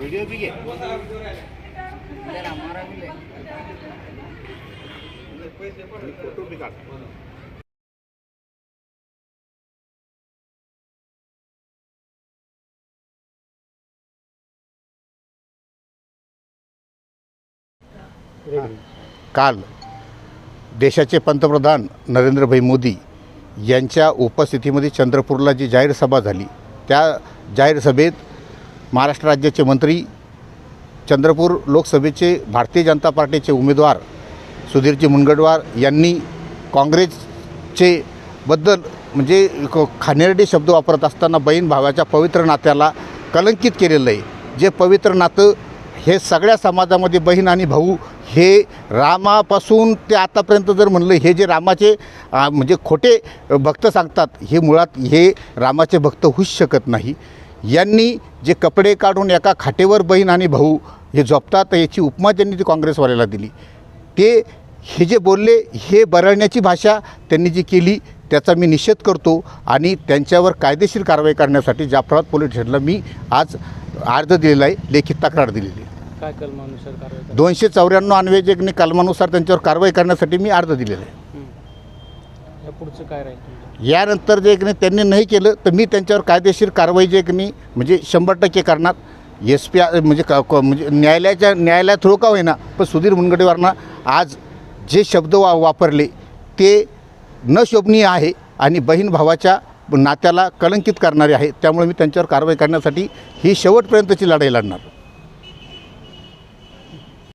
Video बी घे photo काढ काल देशाचे पंतप्रधान नरेंद्रभाई मोदी यांच्या उपस्थितीमध्ये चंद्रपूरला जी जाहीर सभा झाली त्या जाहीर सभेत महाराष्ट्र राज्याचे मंत्री चंद्रपूर लोकसभेचे भारतीय जनता पार्टीचे उमेदवार सुधीरजी मुनगडवार यांनी काँग्रेसचे बद्दल म्हणजे क- खानेरडे शब्द वापरत असताना बहीण भावाच्या पवित्र नात्याला कलंकित केलेलं आहे. जे पवित्र नातं हे सगळ्या समाजामध्ये बहीण आणि भाऊ हे रामापासून ते आतापर्यंत जर म्हणलं हे जे रामाचे म्हणजे खोटे भक्त सांगतात हे मुळात हे रामाचे भक्त होऊच शकत नाही. यांनी जे कपडे काढून एका खाटेवर बहीण आणि भाऊ हे झोपतात याची उपमा त्यांनी ती काँग्रेसवाल्याला दिली. ते हे जे बोलले हे बरळण्याची भाषा त्यांनी जी केली त्याचा मी निषेध करतो आणि त्यांच्यावर कायदेशीर कारवाई करण्यासाठी जाफराबाद पोलीस स्टेशनला मी आज अर्ज दिलेला आहे लेखी तक्रार दिलेली आहे. काय कलमानुसार दोनशे चौऱ्याण्णव अन्वेषकने कलमानुसार त्यांच्यावर कारवाई करण्यासाठी मी अर्ज दिलेला आहे. पुढचं काय राहील यानंतर जे की नाही त्यांनी नाही केलं तर मी त्यांच्यावर कायदेशीर कारवाई जे की नाही म्हणजे शंभर टक्के करणार. एस पी म्हणजे क- क- म्हणजे न्यायालयाच्या न्यायालया थ्रू का होईना पण सुधीर मुनगंटीवारनं आज जे शब्द वा वापरले ते न शोभनीय आहे आणि बहीण भावाच्या नात्याला कलंकित करणारे आहे. त्यामुळे मी त्यांच्यावर कारवाई करण्यासाठी ही शेवटपर्यंतची लढाई लढणार.